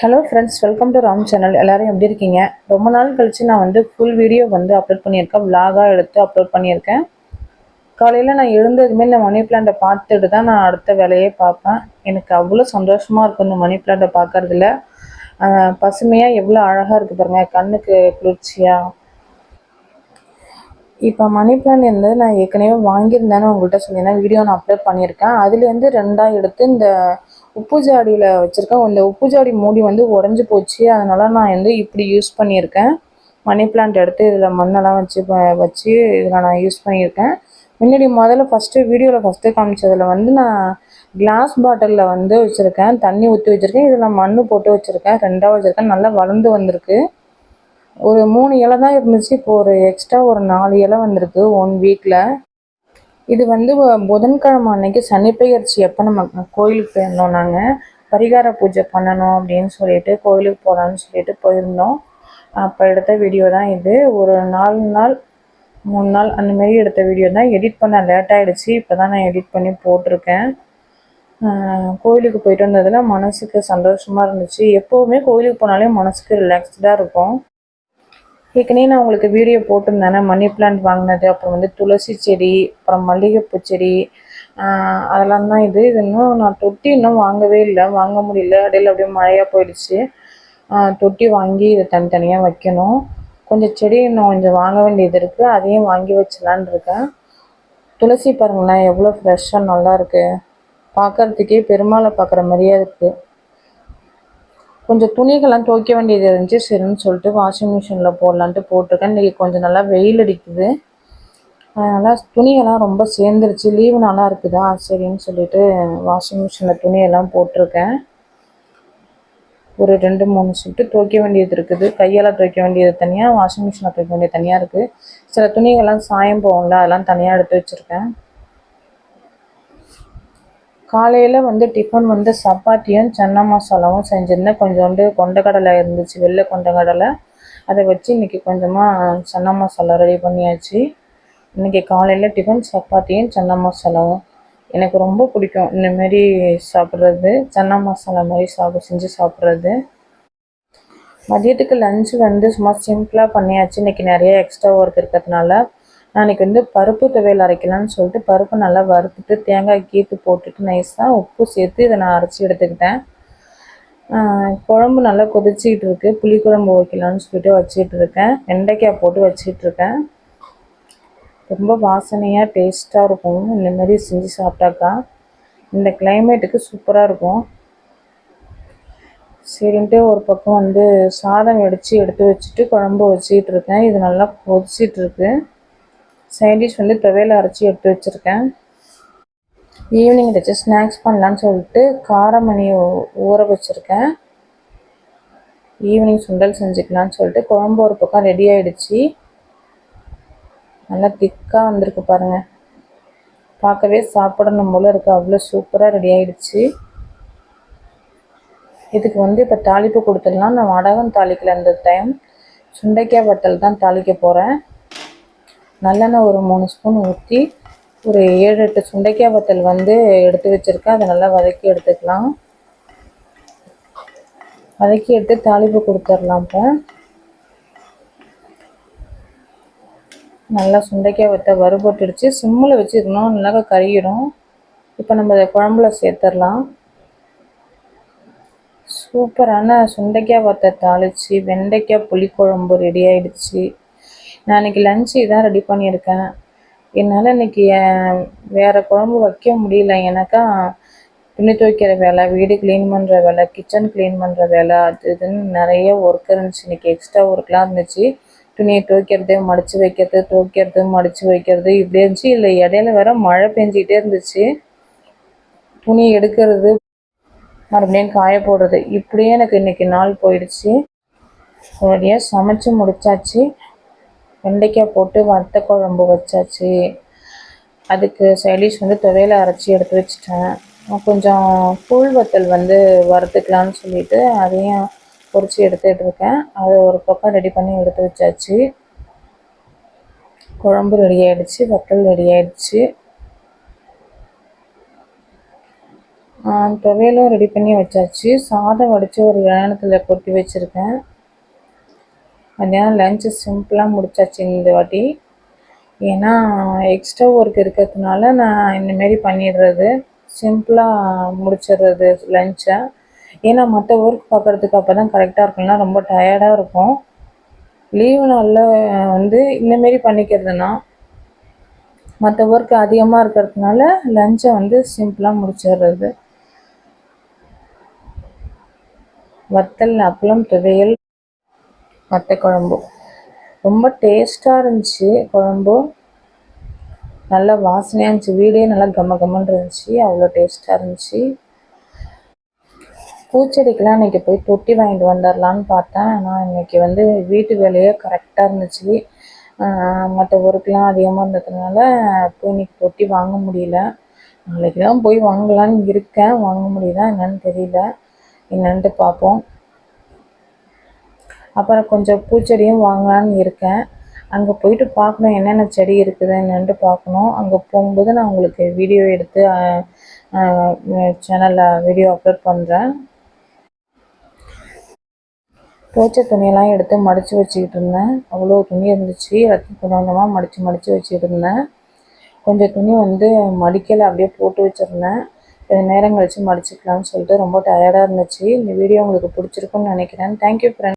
Hello friends welcome to Ram channel எல்லோரும் எப்படி இருக்கீங்க? ரொம்ப நாள் கழிச்சு நான் வந்து ஃபுல் வீடியோ வந்து அப்லோட் பண்ணியிருக்கேன். விலாகாக எடுத்து அப்லோட் பண்ணியிருக்கேன். காலையில் நான் எழுந்ததுமே இந்த மணி பிளான்ட்டை பார்த்துட்டு தான் நான் அடுத்த வேலையே பார்ப்பேன். எனக்கு அவ்வளோ சந்தோஷமாக இருக்கும் இந்த மணி பிளான்ட்டை பார்க்குறதுல. பசுமையாக எவ்வளோ அழகாக இருக்குது பாருங்கள் கண்ணுக்கு குளிர்ச்சியாக இப்போ மணி பிளான் வந்து நான் ஏற்கனவே வாங்கியிருந்தேன்னு உங்கள்கிட்ட சொல்லியிருந்தேன் வீடியோ நான் அப்லோட் பண்ணியிருக்கேன். அதுலேருந்து ரெண்டாக எடுத்து இந்த உப்பு ஜாடியில் வச்சுருக்கேன். இந்த உப்பு ஜாடி மூடி வந்து உடஞ்சி போச்சு. அதனால் நான் வந்து இப்படி யூஸ் பண்ணியிருக்கேன். மணி பிளான்ட் எடுத்து இதில் மண்ணெல்லாம் வச்சு வச்சு இதில் நான் யூஸ் பண்ணியிருக்கேன். முன்னாடி முதல்ல ஃபஸ்ட்டு வீடியோவில் ஃபஸ்ட்டு காமிச்சதில் வந்து நான் கிளாஸ் பாட்டிலில் வந்து வச்சுருக்கேன். தண்ணி ஊற்றி வச்சுருக்கேன். இதில் மண் போட்டு வச்சுருக்கேன். ரெண்டாக வச்சுருக்கேன். நல்லா வளர்ந்து வந்திருக்கு. ஒரு மூணு இலை தான் இருந்துச்சு. இப்போ ஒரு எக்ஸ்ட்ரா ஒரு நாலு இலை வந்திருக்கு. ஒன் வீக்கில் இது வந்து புதன்கிழமை அன்னைக்கு சனிப்பெயர்ச்சி எப்போ நம்ம கோயிலுக்கு போயிருந்தோம் நாங்கள் பரிகார பூஜை பண்ணணும் அப்படின்னு சொல்லிட்டு கோயிலுக்கு போகலான்னு சொல்லிட்டு போயிருந்தோம். அப்போ எடுத்த வீடியோ தான் இது. ஒரு நாலு நாள் மூணு நாள் அந்த மாரி எடுத்த வீடியோ தான். எடிட் பண்ண லேட் ஆகிடுச்சு இப்போ தான் நான் எடிட் பண்ணி போட்டிருக்கேன். கோயிலுக்கு போயிட்டு வந்ததில் மனசுக்கு சந்தோஷமாக இருந்துச்சு. எப்போவுமே கோயிலுக்கு போனாலே மனசுக்கு ரிலாக்ஸ்டாக இருக்கும். ஏற்கனவே நான் உங்களுக்கு வீடியோ போட்டிருந்தேன். மணி பிளான்ட் வாங்கினது அப்புறம் வந்து துளசி செடி அப்புறம் மல்லிகைப்பூ செடி அதெல்லாம் தான் இது. இது இன்னும் நான் தொட்டி இன்னும் வாங்கவே இல்லை. வாங்க முடியல. இடையில அப்படியே மழையாக போயிடுச்சு. தொட்டி வாங்கி இதை தனித்தனியாக வைக்கணும். கொஞ்சம் செடி இன்னும் கொஞ்சம் வாங்க வேண்டியது இருக்குது அதையும் வாங்கி வச்சலான் இருக்கேன். துளசி பாருங்களேன் எவ்வளோ ஃப்ரெஷ்ஷாக நல்லா இருக்குது பார்க்கறதுக்கே பெருமாளை பார்க்குற மாதிரியே இருக்குது கொஞ்சம் துணிகள்லாம் துவைக்க வேண்டியது இருந்துச்சு. சரின்னு சொல்லிட்டு வாஷிங் மிஷினில் போடலான்ட்டு போட்டிருக்கேன். இன்றைக்கி கொஞ்சம் நல்லா வெயில் அடிக்குது. அதனால் துணியெல்லாம் ரொம்ப சேர்ந்துருச்சு. லீவு நல்லா இருக்குதா? சரின்னு சொல்லிட்டு வாஷிங் மிஷினில் துணியெல்லாம் போட்டிருக்கேன். ஒரு ரெண்டு மூணு ஷிஃப்ட்டு துவைக்க வேண்டியது இருக்குது. கையால் துவைக்க வேண்டியது தனியாக வாஷிங் மிஷினில் துவைக்க வேண்டியது தனியாக இருக்குது சில துணிகள்லாம் சாயம் போகும்ல அதெல்லாம் தனியாக எடுத்து வச்சுருக்கேன். காலையில் வந்து டிஃபன் வந்து சப்பாத்தியும் சன்னா மசாலாவும் செஞ்சுருந்தேன். கொஞ்சோண்டு கொண்டக்கடலை இருந்துச்சு வெள்ளை கொண்டக்கடலை. அதை வச்சு இன்றைக்கி கொஞ்சமாக சன்னா மசாலா ரெடி பண்ணியாச்சு. இன்றைக்கி காலையில் டிஃபன் சப்பாத்தியும் சன்னா மசாலாவும் எனக்கு ரொம்ப பிடிக்கும் இந்தமாரி சாப்பிட்றது. சன்னா மசாலா மாதிரி சாப்பிட செஞ்சு சாப்பிட்றது. மதியத்துக்கு லஞ்சு வந்து சும்மா சிம்பிளாக பண்ணியாச்சு. இன்றைக்கி நிறைய எக்ஸ்ட்ரா ஒர்க் இருக்கிறதுனால நான் வந்து பருப்பு துவையல் அரைக்கலாம்னு சொல்லிட்டு பருப்பு நல்லா வறுத்துட்டு தேங்காய் கீத்து போட்டுட்டு நைஸாக உப்பு சேர்த்து இதை நான் அரைச்சி எடுத்துக்கிட்டேன். குழம்பு நல்லா கொதிச்சிக்கிட்டு இருக்கு. புளிக்குழம்பு வைக்கலாம்னு சொல்லிட்டு வச்சுக்கிட்டு இருக்கேன். வெண்டைக்காய் போட்டு வச்சுக்கிட்டு இருக்கேன். ரொம்ப வாசனையாக டேஸ்ட்டாக இருக்கும். இந்த மாதிரி செஞ்சு சாப்பிட்டாக்கா இந்த கிளைமேட்டுக்கு சூப்பராக இருக்கும். சரின்ட்டு ஒரு பக்கம் வந்து சாதம் வெடித்து எடுத்து வச்சுட்டு குழம்பு வச்சிட்டு இருக்கேன். இது நல்லா கொதிச்சிட்ருக்கு சைட் டிஷ் வந்து துவையல் அரைச்சி எடுத்து வச்சுருக்கேன். ஈவினிங் ஏதாச்சும் ஸ்நாக்ஸ் பண்ணலான்னு சொல்லிட்டு காரமணி ஊற வச்சுருக்கேன். ஈவினிங் சுண்டல் செஞ்சுக்கலான்னு சொல்லிட்டு குழம்பு ஒரு பக்கம் ரெடி ஆகிடுச்சு நல்லா திக்காக வந்திருக்கு பாருங்கள் பார்க்கவே சாப்பிடணும் போல இருக்குது அவ்வளோ சூப்பராக ரெடி ஆகிடுச்சி இதுக்கு வந்து இப்போ தாளிப்பு கொடுத்துடலாம். நான் வடகம் தாளிக்கல இந்த டைம் சுண்டைக்காய் வத்தல் தான் தாளிக்க போகிறேன் நல்லெண்ணெய் ஒரு மூணு ஸ்பூன் ஊற்றி ஒரு ஏழு எட்டு சுண்டைக்காய் வத்தல் வந்து எடுத்து வச்சுருக்கேன். அதை நல்லா வதக்கி எடுத்துக்கலாம். வதக்கி எடுத்து தாளிப்பு கொடுத்துடலாம் இப்போ. நல்லா சுண்டைக்காய் வத்த வறுபட்டுடுச்சு. சிம்மில் வச்சுக்கணும் நல்லா கறியிடும் இப்போ நம்ம இதை குழம்புல சேர்த்துடலாம். சூப்பரான சுண்டைக்காய் வத்த தாளிச்சு வெண்டைக்காய் புளிக்குழம்பு ரெடி ஆயிடுச்சு. நான் இன்னைக்கு லஞ்சு இதான் ரெடி பண்ணியிருக்கேன். என்னால் இன்னைக்கு வேறு குழம்பு வைக்க முடியல. எனக்கா துணி துவைக்கிற வேலை வீடு க்ளீன் பண்ணுற வேலை கிச்சன் க்ளீன் பண்ணுற வேலை அது இதுன்னு நிறைய ஒர்க் இருந்துச்சு. இன்னைக்கு எக்ஸ்ட்ரா ஒர்க்லாம் இருந்துச்சு. துணியை துவைக்கிறது மடித்து வைக்கிறது துவைக்கிறது மடித்து வைக்கிறது இப்படி இருந்துச்சு. இல்லை இடையில வேற மழை பெஞ்சிக்கிட்டே இருந்துச்சு. துணி எடுக்கிறது மறுபடியும் காய போடுறது இப்படியே எனக்கு இன்னைக்கு நாள் போயிடுச்சு. ஒரேடியாக சமைச்சு முடிச்சாச்சு. வெண்டைக்காய் போட்டு வத்த குழம்பு வச்சாச்சு. அதுக்கு சைடிஷ் வந்து துவையில் அரைச்சி எடுத்து வச்சுட்டேன். கொஞ்சம் கூழ் வத்தல் வந்து வறுத்துக்கலான்னு சொல்லிட்டு அதையும் பொரிச்சு எடுத்துகிட்டு இருக்கேன் அதை ஒரு பக்கம் ரெடி பண்ணி எடுத்து வச்சாச்சு. குழம்பு ரெடி ஆகிடுச்சு வத்தல் ரெடி ஆகிடுச்சு துவையலும் ரெடி பண்ணி வச்சாச்சு. சாதம் வடித்து ஒரு இளநத்தில் கொட்டி வச்சுருக்கேன். மத்தியானம் லஞ்சு சிம்பிளாக முடிச்சாச்சு இந்த வாட்டி. ஏன்னா எக்ஸ்ட்ரா ஒர்க் இருக்கிறதுனால நான் இந்தமாரி பண்ணிடுறது. சிம்பிளாக முடிச்சிடுறது லஞ்சை ஏன்னா மற்ற ஒர்க் பார்க்குறதுக்கு அப்போ தான் கரெக்டாக இருக்கும்னா ரொம்ப டயர்டாக இருக்கும். லீவு நாளில் வந்து இந்தமாரி பண்ணிக்கிறதுனா மற்ற ஒர்க் அதிகமாக இருக்கிறதுனால லஞ்சை வந்து சிம்பிளாக முடிச்சிடுறது. வத்தல் அப்பளம் துவையல் மட்டை குழம்பு. ரொம்ப டேஸ்ட்டாக இருந்துச்சு குழம்பு. நல்லா வாசனையாக இருந்துச்சு. வீடே நல்லா கம்ம கம்மன் இருந்துச்சு. அவ்வளோ டேஸ்ட்டாக இருந்துச்சு. பூச்செடிக்கெலாம் இன்றைக்கி போய் தொட்டி வாங்கிட்டு வந்துடலான்னு பார்த்தேன். ஆனால் இன்றைக்கி வந்து வீட்டு வேலையே கரெக்டாக இருந்துச்சு. மற்ற ஒர்க்லாம் அதிகமாக இருந்ததுனால போய் இன்றைக்கி தொட்டி வாங்க முடியல. நாளைக்கு தான் போய் வாங்கலான்னு இருக்கேன். வாங்க முடியுதா என்னன்னு தெரியல. என்னன்ட்டு பார்ப்போம். அப்புறம் கொஞ்சம் பூச்செடியும் வாங்கலான்னு இருக்கேன். அங்கே போயிட்டு பார்க்கணும் என்னென்ன செடி இருக்குதுன்னுட்டு பார்க்கணும். அங்கே போகும்போது நான் உங்களுக்கு வீடியோ எடுத்து சேனலில் வீடியோ அப்லோட் பண்ணுறேன் துவைச்ச துணியெல்லாம் எடுத்து மடித்து வச்சுக்கிட்டு இருந்தேன். அவ்வளோ துணி இருந்துச்சு. எல்லாத்தையும் கொஞ்சம் கொஞ்சமாக மடித்து மடித்து வச்சுக்கிட்டு இருந்தேன். கொஞ்சம் துணி வந்து மடிக்கலை அப்படியே போட்டு வச்சுருந்தேன். கொஞ்சம் நேரம் கழித்து மடிச்சுக்கலாம்னு சொல்லிட்டு ரொம்ப டயர்டாக இருந்துச்சு. இந்த வீடியோ உங்களுக்கு பிடிச்சிருக்குன்னு நினைக்கிறேன். Thank you friend